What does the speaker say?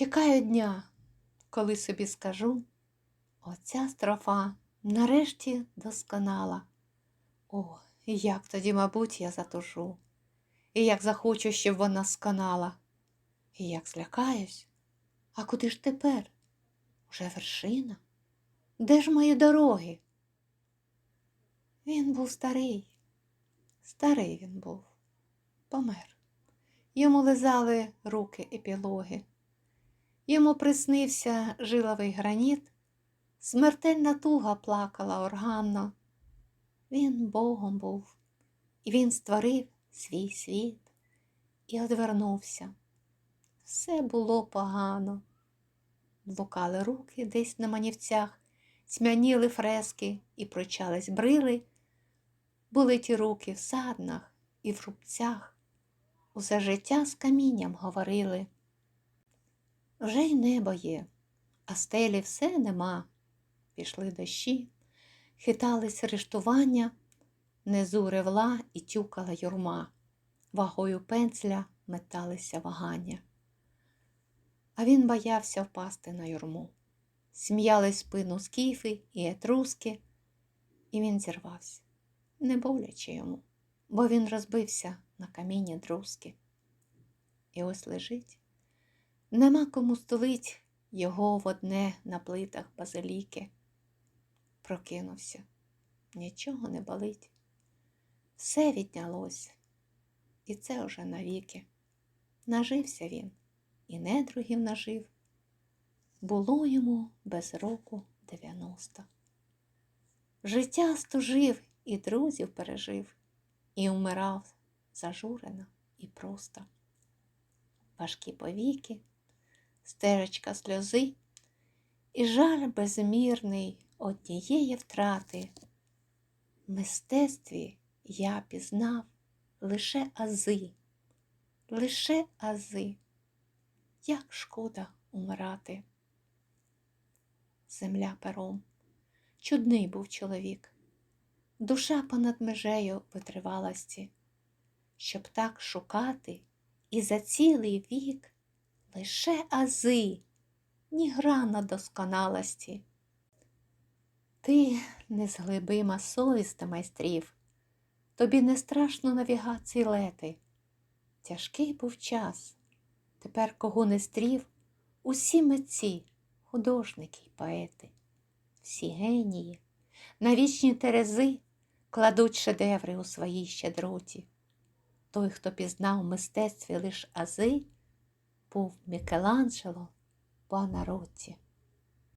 Чекаю дня, коли собі скажу, оця строфа нарешті досконала. О, як тоді, мабуть, я затужу, і як захочу, щоб вона сконала, і як злякаюсь, а куди ж тепер? Уже вершина? Де ж мої дороги? Він був старий, старий він був, помер. Йому лизали руки епілоги. Йому приснився жиловий граніт, смертельна туга плакала органно. Він Богом був, і він створив свій світ і одвернувся. Все було погано. Блукали руки десь на манівцях, смяніли фрески і прочались брили. Були ті руки в саднах і в рубцях. Усе життя з камінням говорили. Вже й небо є, а стелі все нема. Пішли дощі, хитались рештування, внизу ревла і тюкала юрма, вагою пензля металися вагання. А він боявся впасти на юрму. Сміяли спину скіфи і етруски, і він зірвався, не боляче йому, бо він розбився на камінні друзки. І ось лежить. Нема кому столить його в одне на плитах базиліки. Прокинувся, нічого не болить. Все віднялось, і це уже навіки. Нажився він, і недругів нажив. Було йому без року дев'яносто. Життя стужив і друзів пережив, і вмирав зажурено і просто. Важкі повіки стежечка сльози і жаль безмірний однієї втрати. В мистецтві я пізнав лише ази, лише ази, як шкода умирати. Земля пером, чудний був чоловік, душа понад межею витривалості, щоб так шукати і за цілий вік лише ази, ні грана досконалості. Ти незглибима совість майстрів, тобі не страшно навігації лети. Тяжкий був час, тепер кого не стрів, усі митці, художники й поети, всі генії, на вічні терези кладуть шедеври у своїй щедроті. Той, хто пізнав в мистецтві лиш ази, був Мікеланджело Буонаротті.